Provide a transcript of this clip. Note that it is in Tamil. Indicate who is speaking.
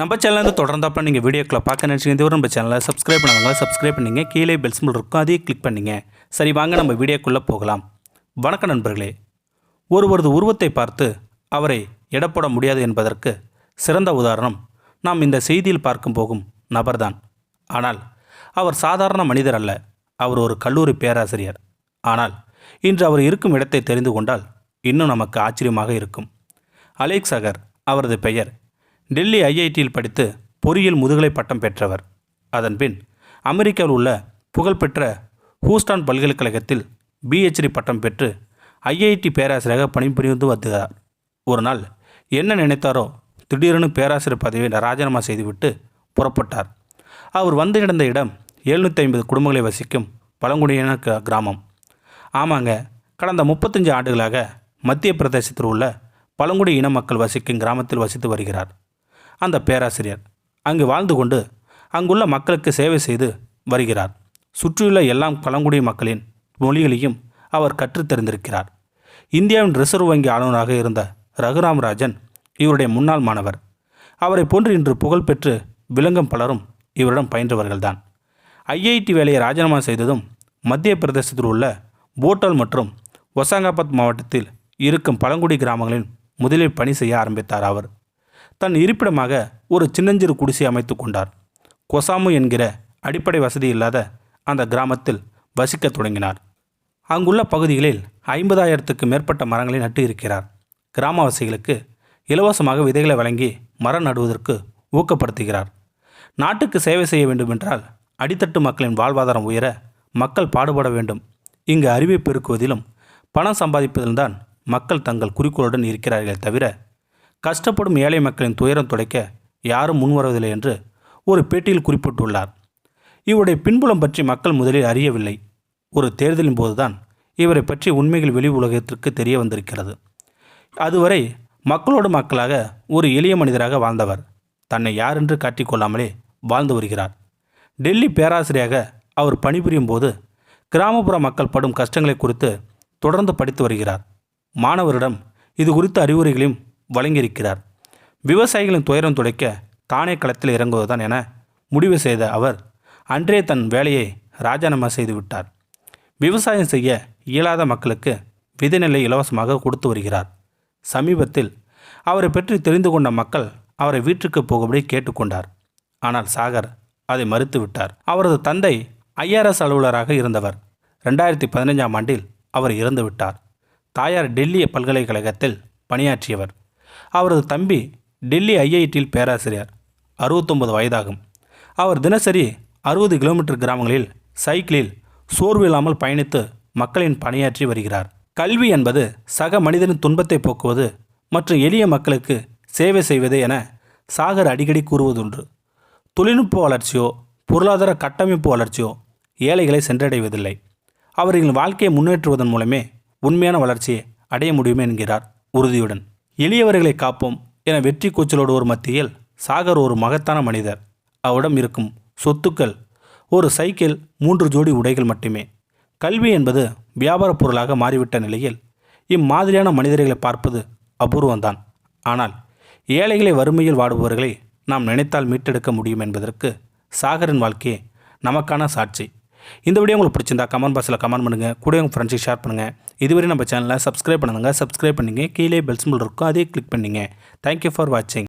Speaker 1: நம்ம சேனலேருந்து தொடர்ந்தாப்ப நீங்கள் வீடியோக்களை பார்க்க நினச்சிங்க இதுவரை நம்ம சேனலை சப்ஸ்கிரைப் பண்ணாங்க சப்ஸ்கிரைப் பண்ணிங்க. கீழே பெல் சிம்பிள் இருக்கும். அதையும் கிளிக் பண்ணிங்க. சரி வாங்க நம்ம வீடியோக்குள்ளே போகலாம். வணக்கம் நண்பர்களே. ஒருவரது உருவத்தை பார்த்து அவரை எடப்பட முடியாது என்பதற்கு சிறந்த உதாரணம் நாம் இந்த செய்தியில் பார்க்கும் போகும் நபர்தான். ஆனால் அவர் சாதாரண மனிதர் அல்ல. அவர் ஒரு கல்லூரி பேராசிரியர். ஆனால் இன்று அவர் இருக்கும் இடத்தை தெரிந்து கொண்டால் இன்னும் நமக்கு ஆச்சரியமாக இருக்கும். அலேக்ஸ் அகர் அவரது பெயர் டெல்லி ஐஐடியில் படித்து பொறியியல் முதுகலை பட்டம் பெற்றவர். அதன்பின் அமெரிக்காவில் உள்ள புகழ்பெற்ற ஹூஸ்டான் பல்கலைக்கழகத்தில் பிஹெச்டி பட்டம் பெற்று ஐஐடி பேராசிரியராக பணிபுரிந்து வருகிறார். ஒரு நாள் என்ன நினைத்தாரோ திடீரென பேராசிரியர் பதவியை ராஜினாமா செய்துவிட்டு புறப்பட்டார். அவர் வந்து கிடந்த இடம் எழுநூற்றி ஐம்பது குடும்பங்களை வசிக்கும் பழங்குடியின க- கிராமம். ஆமாங்க கடந்த முப்பத்தஞ்சு ஆண்டுகளாக மத்திய பிரதேசத்தில் உள்ள பழங்குடி இன மக்கள் வசிக்கும் கிராமத்தில் வசித்து வருகிறார். அந்த பேராசிரியர். அங்கு வாழ்ந்து கொண்டு அங்குள்ள மக்களுக்கு சேவை செய்து வருகிறார். சுற்றியுள்ள எல்லா பழங்குடி மக்களின் மொழிகளையும் அவர் கற்றுத் தெரிந்திருக்கிறார். இந்தியாவின் ரிசர்வ் வங்கி ஆளுநராக இருந்த ரகுராம் ராஜன் இவருடைய முன்னாள் மாணவர். அவரை போன்று இன்று புகழ்பெற்று விளங்கும் பலரும் இவரிடம் பயின்றவர்கள்தான். ஐஐடி வேலையை ராஜினாமா செய்ததும் மத்திய பிரதேசத்தில் உள்ள போட்டல் மற்றும் ஒசாங்காபாத் மாவட்டத்தில் இருக்கும் பழங்குடி கிராமங்களில் முதலில் பணி செய்ய ஆரம்பித்தார் அவர். தன் இருப்பிடமாக ஒரு சின்னஞ்சிறு குடிசை அமைத்து கொண்டார். கொசாமு என்கிற அடிப்படை வசதி இல்லாத அந்த கிராமத்தில் வசிக்கத் தொடங்கினார். அங்குள்ள பகுதிகளில் ஐம்பதாயிரத்துக்கு மேற்பட்ட மரங்களை நட்டு இருக்கிறார். கிராமவாசிகளுக்கு இலவசமாக விதைகளை வழங்கி மரம் நடுவதற்கு ஊக்கப்படுத்துகிறார். நாட்டுக்கு சேவை செய்ய வேண்டுமென்றால் அடித்தட்டு மக்களின் வாழ்வாதாரம் உயர மக்கள் பாடுபட வேண்டும். இங்கு அறிவை பெருக்குவதிலும் பணம் சம்பாதிப்பதில்தான் மக்கள் தங்கள் குறிக்கோளுடன் இருக்கிறார்களே தவிர கஷ்டப்படும் ஏழை மக்களின் துயரம் துடைக்க யாரும் முன்வருவதில்லை என்று ஒரு பேட்டியில் குறிப்பிட்டுள்ளார். இவருடைய பின்புலம் பற்றி மக்கள் முதலில் அறியவில்லை. ஒரு தேர்தலின் போதுதான் இவரை பற்றி உண்மைகள் வெளி உலகத்திற்கு தெரிய வந்திருக்கிறது. அதுவரை மக்களோடு மக்களாக ஒரு எளிய மனிதராக வாழ்ந்தவர் தன்னை யாரென்று காட்டிக்கொள்ளாமலே வாழ்ந்து வருகிறார். டெல்லி பேராசிரியராக அவர் பணிபுரியும் போது கிராமப்புற மக்கள் படும் கஷ்டங்களை குறித்து தொடர்ந்து படித்து வருகிறார். மாணவரிடம் இது குறித்த அறிவுரைகளையும் வழங்கியிருக்கிறார். விவசாயிகளின் துயரம் துடைக்க தானே களத்தில் இறங்குவதுதான் என முடிவு செய்த அவர் அன்றே தன் வேலையை ராஜினாமா செய்துவிட்டார் விவசாயம் செய்ய இயலாத மக்களுக்கு விதைநிலை இலவசமாக கொடுத்து வருகிறார். சமீபத்தில் அவரை பற்றி தெரிந்து கொண்ட மக்கள் அவரை வீட்டுக்கு போகும்படி கேட்டுக்கொண்டார் ஆனால் சாகர் அதை மறுத்துவிட்டார் அவரது தந்தை ஐஆர்எஸ் அலுவலராக இருந்தவர். ரெண்டாயிரத்தி பதினைஞ்சாம் ஆண்டில் அவர் இறந்துவிட்டார். தாயார் டெல்லி பல்கலைக்கழகத்தில் பணியாற்றியவர். அவரது தம்பி டெல்லி ஐஐடியில் பேராசிரியர் அறுபத்தொன்பது வயதாகும். அவர் தினசரி அறுபது கிலோமீட்டர் கிராமங்களில் சைக்கிளில் சோர்வு இல்லாமல் பயணித்து மக்களின் பணியாற்றி வருகிறார். கல்வி என்பது சக மனிதனின் துன்பத்தை போக்குவது மற்றும் எளிய மக்களுக்கு சேவை செய்வது என சாகர் அடிக்கடி கூறுவதுண்டு. தொழில்நுட்ப வளர்ச்சியோ பொருளாதார கட்டமைப்பு வளர்ச்சியோ ஏழைகளை சென்றடைவதில்லை. அவர்களின் வாழ்க்கையை முன்னேற்றுவதன் மூலமே உண்மையான வளர்ச்சியை அடைய முடியும் என்கிறார் உறுதியுடன். எளியவர்களை காப்போம் என வெற்றி கூச்சலோடு ஒரு மத்தியில் சாகர் ஒரு மகத்தான மனிதர். அவரிடம் இருக்கும் சொத்துக்கள் ஒரு சைக்கிள் மூன்று ஜோடி உடைகள் மட்டுமே. கல்வி என்பது வியாபாரப் பொருளாக மாறிவிட்ட நிலையில் இம்மாதிரியான மனிதர்களை பார்ப்பது அபூர்வம்தான். ஆனால் ஏழைகளை வறுமையில் வாடுபவர்களை நாம் நினைத்தால் மீட்டெடுக்க முடியும் என்பதற்கு சாகரின் வாழ்க்கையே நமக்கான சாட்சி. இந்த வீடியோ உங்களுக்கு பிடிச்சிருந்தா கமெண்ட் பாக்ஸில் கமெண்ட் பண்ணுங்கள் கூட உங்கள் ஃப்ரெண்ட்ஸுக்கு ஷேர் பண்ணுங்கள் இதுவரை நம்ம சேனலை சப்ஸ்கிரைப் பண்ணுங்க சப்ஸ்கிரைப் பண்ணிங்க. கீழே பெல் சிம்பிள் இருக்கும் அதே கிளிக் பண்ணுங்க. தேங்க்யூ ஃபார் வாட்சிங்